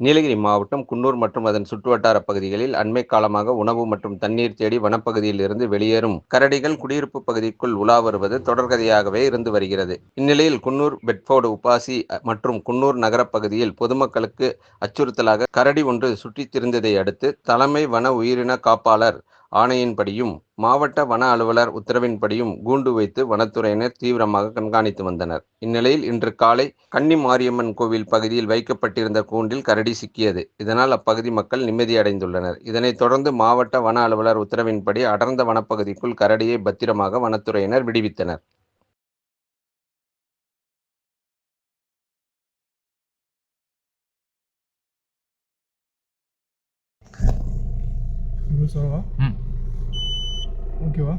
நீலகிரி மாவட்டம் குன்னூர் மற்றும் அதன் சுற்றுவட்டார பகுதிகளில் அண்மை காலமாக உணவு மற்றும் தண்ணீர் தேடி வனப்பகுதியில் இருந்து வெளியேறும் கரடிகள் குடியிருப்பு பகுதிக்குள் உலா வருவது தொடர்கதையாகவே இருந்து வருகிறது. இந்நிலையில் குன்னூர் பெட்ஃபோர்டு உபாசி மற்றும் குன்னூர் நகரப் பகுதியில் பொதுமக்களுக்கு அச்சுறுத்தலாக கரடி ஒன்று சுற்றித் திரிந்ததை அடுத்து தலைமை வன உயிரின காப்பாளர் ஆணையின்படியும் மாவட்ட வன அலுவலர் உத்தரவின்படியும் கூண்டு வைத்து வனத்துறையினர் தீவிரமாக கண்காணித்து வந்தனர். இந்நிலையில் இன்று காலை கன்னி மாரியம்மன் கோவில் பகுதியில் வைக்கப்பட்டிருந்த கூண்டில் கரடி சிக்கியது. இதனால் அப்பகுதி மக்கள் நிம்மதியடைந்துள்ளனர் இதனைத் தொடர்ந்து மாவட்ட வன அலுவலர் உத்தரவின்படி அடர்ந்த வனப்பகுதிக்குள் கரடியை பத்திரமாக வனத்துறையினர் விடுவித்தனர். 물 쏘러 와? 응. 여기 와?